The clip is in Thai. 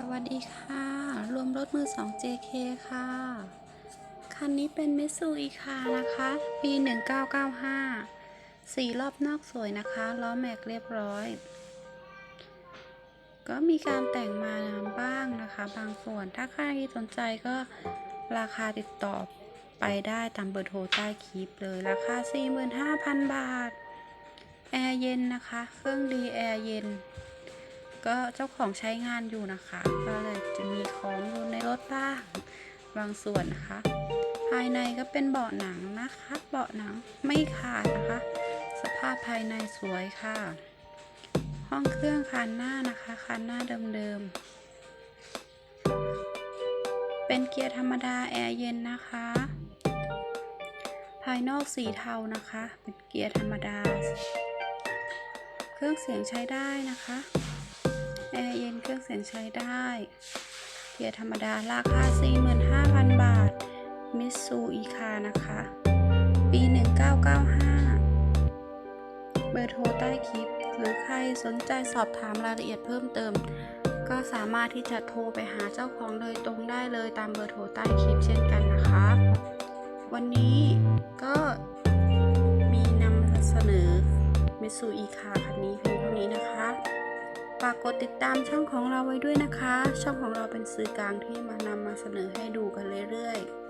สวัสดีค่ะ รวมรถมือ2 JK ค่ะ คันนี้เป็นเมิสูอีคานะคะ ปี 1995 สีรอบนอกสวยนะคะ ล้อแม็กเรียบร้อย ก็มีการแต่งมาบ้างนะคะ บางส่วน ถ้าใครสนใจก็ราคาติดต่อไปได้ตามเบอร์โทรใต้คลิปเลย ราคา 45,000 บาท แอร์เย็นนะคะ เครื่องดีแอร์เย็น ก็เจ้าของใช้งานอยู่นะคะ ก็เลยจะมีของอยู่ในรถบ้างบางส่วนนะคะ ภายในก็เป็นเบาะหนังนะคะ เบาะหนังไม่ขาดนะคะ สภาพภายในสวยค่ะ ห้องเครื่องคันหน้านะคะคันหน้าเดิมๆ เป็นเกียร์ธรรมดาแอร์เย็นนะคะ ภายนอกสีเทานะคะ เป็นเกียร์ธรรมดา เครื่องเสียงใช้ได้นะคะ แอร์เย็นเครื่องเสียงใช้ได้เกียร์ธรรมดาราคา 45,000 บาท มิสูอีคานะคะ ปี 1995 เบอร์โทรใต้คลิป หรือใครสนใจสอบถามรายละเอียดเพิ่มเติม ก็สามารถที่จะโทรไปหาเจ้าของโดยตรงได้เลยตามเบอร์โทรใต้คลิปเช่นกันนะคะ วันนี้ก็มีนำเสนอมิสูอีคาคันนี้เพียงเท่านี้นะคะ ฝากกดติดตามช่องของเราไว้ด้วยนะคะ ช่องของเราเป็นสื่อกลางที่มานำมาเสนอให้ดูกันเรื่อยๆ